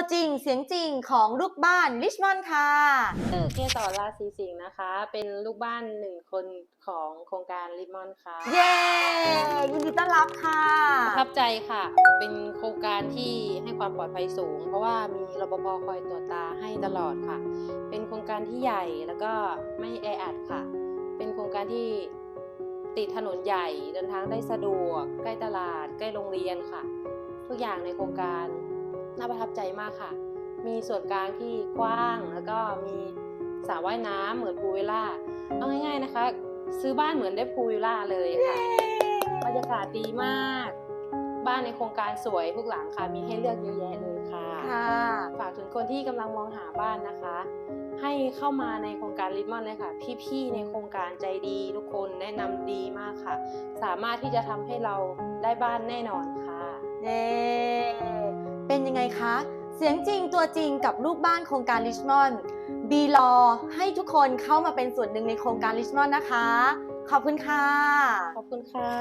ตัวจริงเสียงจริงของลูกบ้านลิชมอนค่ะชื่อเกสรราศีสิงห์นะคะ เป็นลูกบ้านหนึ่งคนของโครงการริมอนค่ะ เย้ยินดีต้อนรับค่ะประทับใจค่ะ เป็นโครงการที่ให้ความปลอดภัยสูง เพราะว่ามีรปภคอยตรวจตาให้ตลอดค่ะ เป็นโครงการที่ใหญ่แล้วก็ไม่แออัดค่ะ เป็นโครงการที่ติดถนนใหญ่เดินทางได้สะดวก ใกล้ตลาด ใกล้โรงเรียนค่ะ ทุกอย่างในโครงการ น่าประทับใจมากค่ะ มีส่วนกลางที่กว้างแล้วก็มีสระว่ายน้ำเหมือนพูลวิลล่าเอาง่าย ๆนะคะ ซื้อบ้านเหมือนได้พูลวิลล่าเลยค่ะบรรยากาศดีมาก บ้านในโครงการสวยทุกหลังค่ะ มีให้เลือกเยอะแยะเลยค่ะค่ะ ฝากถึงคนที่กำลังมองหาบ้านนะคะ ให้เข้ามาในโครงการลิมอนเลยค่ะ พี่ๆในโครงการใจดีทุกคนแนะนำดีมากค่ะ สามารถที่จะทำให้เราได้บ้านแน่นอนค่ะเน่เป็น ยังไงคะ เสียงจริงตัวจริงกับลูกบ้านโครงการลิชมอนบีรอให้ทุกคนเข้ามาเป็นส่วนหนึ่งในโครงการลิชมอนนะคะ ขอบคุณค่ะ ขอบคุณค่ะ